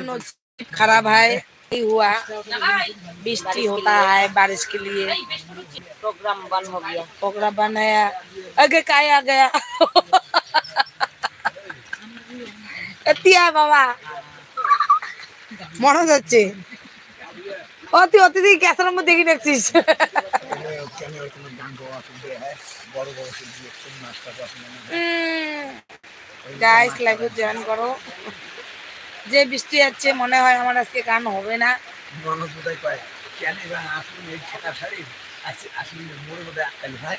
नसीब खराब है नहीं हुआ बिस्ती होता है बारिश के लिए प्रोग्राम बंद हो गया प्रोग्राम बनाया आगे काय आ गया এতিয়া বাবা মনে যাচ্ছে অতি অতিথি ক্যাসের মধ্যে দেখি দেখছিস গাইস লাইভে জয়েন করো যে বৃষ্টি যাচ্ছে মনে হয় আমার আজকে গান হবে না। ননদ বোধহয় কয় কেন এবার আসুন এই ছেঁকা শাড়ি আসুন মোড়ে বোধহয় আটকালি ভাই।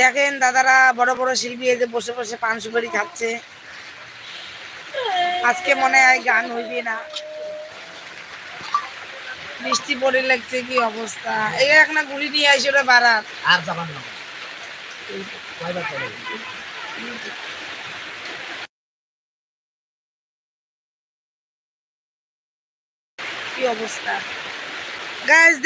দেখেন দাদারা বড় বড় শিল্পী যে বসে বসে পান সুপারি খাচ্ছে। আজকে মনে হয় গান হইবে না। বৃষ্টি পড়ে লাগছে কি অবস্থা? এই এক না গুড়ি নিয়ে আসে ওরা বারাত। আর যাবার না। অবস্থা গাইস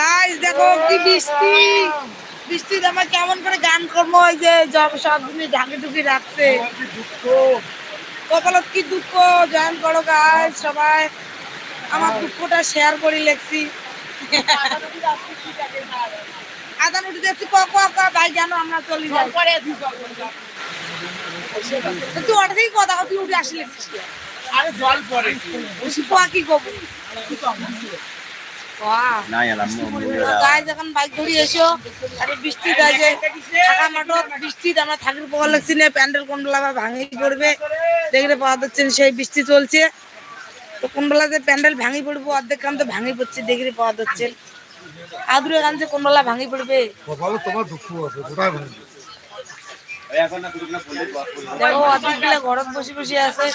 গাইস দেখো কি বৃষ্টি। বৃষ্টি আমার কেমন করে গান করব ওই যে জব সব দিনে ঢাকি টুকি রাখছে। কপালত কি দুঃখ জয়েন করো গাইস সবাই। আমার দুঃখটা শেয়ার করি লেখছি। আদান উঠে যাচ্ছি ক ক ক ভাই জানো আমরা চলি যাই। তুই ওটা থেকে কথা তুই উঠে আসি লেখছিস আরে জল কোয়া কি কবু প্যান্ডেল কোনবেলা বা ভাঙি পড়বে দেখলে পাওয়া যাচ্ছে না, সেই বৃষ্টি চলছে তো কোনবেলা যে প্যান্ডেল ভাঙি পড়ব অর্ধেক তো ভাঙি পড়ছে দেখলে পাওয়া যাচ্ছে আদুরে গান যে কোনবেলা ভাঙি পড়বে তোমার দুঃখ আছে দেখো অর্ধেকগুলা ঘরত বসে বসে আছে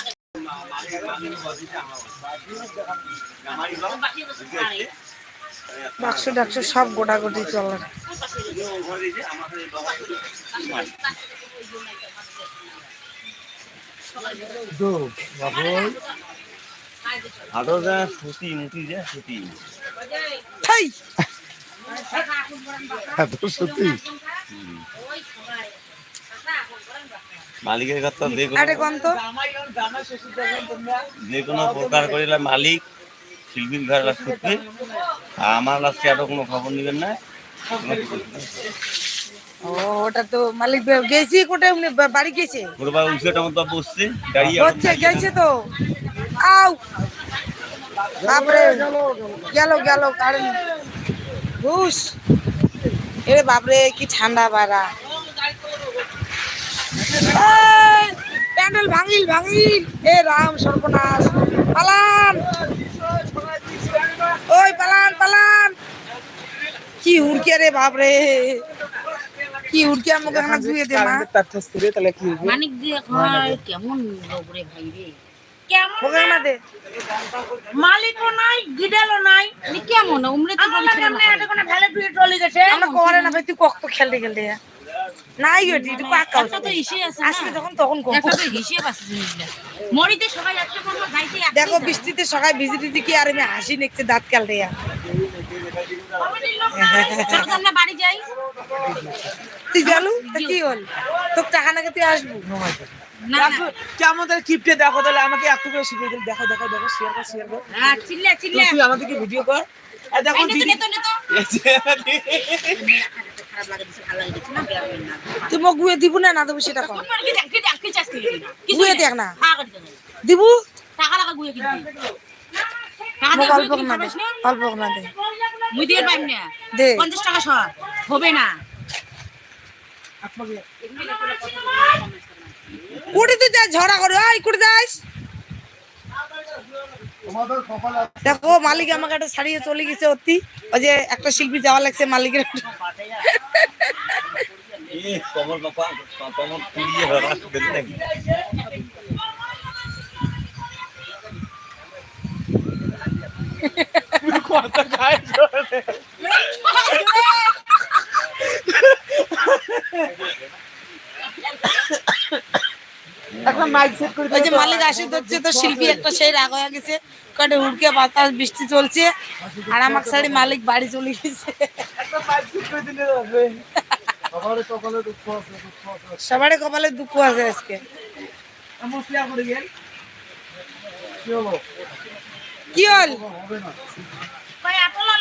বাক্স ডাক্স সব গোটা গোটাগুটি চলে। সুতি সুতি মালিকের কথা যে কোনো আরে কোন তো? যে কোনো প্রকার করিলে মালিক শিল্পীর ঘর আর আমার লাস্টে আরও কোনো খবর নেবেন না। ও ওটা তো মালিক গেছি উনি বাড়ি গেছে? ওর বা উঠে মতো বসছে দাঁড়িয়ে হচ্ছে গেছে তো। আউ। বাপরে গেল গেল কারেন্ট। ঘুষ এ বাপরে কি ঠান্ডা বাড়া। প্যান্ডেল ভাঙিল ভাঙিল। এ রাম সর্বনাশ। পালান। পালান পালান। কি উড়কে রে বাপরে। কি উড়কে আমাকে এখানে ধুয়ে দে মা। মানিক দিয়ে ঘর কেমন লোক রে ভাই রে। কেমন ওকে না দে। মালিকও নাই গিডালও নাই। নি কেমন? উমরে তো বলছে না এটা কোন ভ্যালে দুই ট্রলি গেছে। আমরা করে না ভাই তুই কত খেলতে খেলতে নাই গেটি তুই পাকা তো ইসে আছে আসবে তখন তখন একটা আছে জিনিসটা। মরিতে সবাই একটা যাইতে একটাই দেখো। বৃষ্টিতে সকাল ভিজি টিজি কি আর আমি হাসি নেকছে দাঁত খেলতে যা। আমরা বাড়ি যাই। তুই গেলু তা কি হল? তোর টাকা নাকি তুই আসব? না না। কেমন তাহলে কিপটে দেখো তাহলে আমাকে একটু করে শিখিয়ে দিল। দেখো দেখো দেখো শেয়ার কর শেয়ার কর। হ্যাঁ চিল্লা চিল্লা। তুই আমাদেরকে ভিডিও কর। আর দেখো দিদি নে তো, নে তো। খারাপ লাগে বেশি ভালো লাগে না না। তুই মোক গুয়ে দিব না না দেবো সেটা কম। তোমার কি দেখ কি দেখ কি চাস কি গুয়ে দেখ না। হ্যাঁ করে দিব। টাকা লাগা গুয়ে কিনবি। টাকা অল্প গুয়ে না দে অল্প না দে মুই দিয়ে পাইম না? দে। পঞ্চাশ টাকা সর হবে না। কুড়ি তুই যাই ঝগড়া করে ওই কুড়ি যাইস দেখো মালিক আমাকে একটা ছাড়িয়ে চলে গেছে অতি। ওই যে একটা শিল্পী যাওয়া লাগছে মালিকের। এ কমল বাবা কমল পুড়িয়ে হরা দিল নাকি কত গায়ে জোরে। একটা মাইক সেট করে ওই যে মালিক আসে ধরছে তো শিল্পী একটা সেই রাগ হয়ে গেছে। কাটে উড়কে বাতাস বৃষ্টি চলছে। আর আমার শাড়ি মালিক বাড়ি চলে গেছে। একটা মাইক সেট করে দিলে হবে। সবারই কপালে দুঃখ আছে আজকে। কি হল?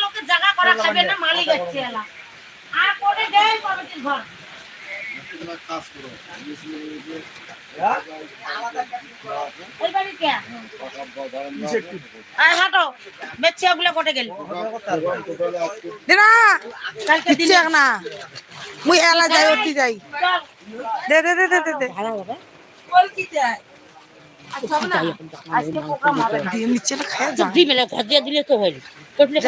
লোকের জায়গা করা খাবে না মালিক হচ্ছে আর করে দেয় কমিটির ঘর? ওই বাড়ি কে? আয় হাঁটো। বেচ্ছে ওগুলো কোটে গেল। দিনা দিচ্ছে না। মুই এলা যাই অতি যাই। দে দে দে দে দে দে। দিয়ে দিলে তো হইল করে নিয়ে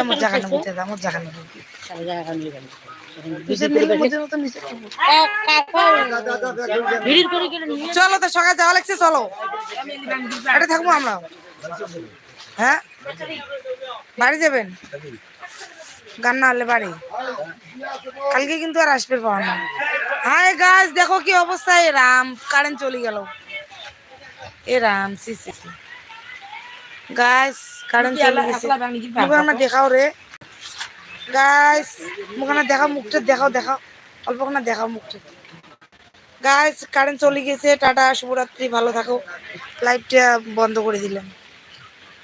চলো তো সকালে যাওয়া লাগছে চলো। এটা থাকব আমরা। হ্যাঁ? বাড়ি যাবেন? গান না হলে বাড়ি। কালকে কিন্তু আর আসবে পাওয়া না। হাই গাছ দেখো কি অবস্থা এ রাম কারেন্ট চলে গেল। এ রাম সি সি সি। গাছ কারেন্ট চলে গেছে। দেখাও রে। গাছ মুখানা দেখা মুখটা দেখাও দেখাও। অল্পখানা দেখাও মুখটা। গাইস কারেন্ট চলে গেছে টাটা, শুভরাত্রি, ভালো থাকো। লাইভটা বন্ধ করে দিলাম।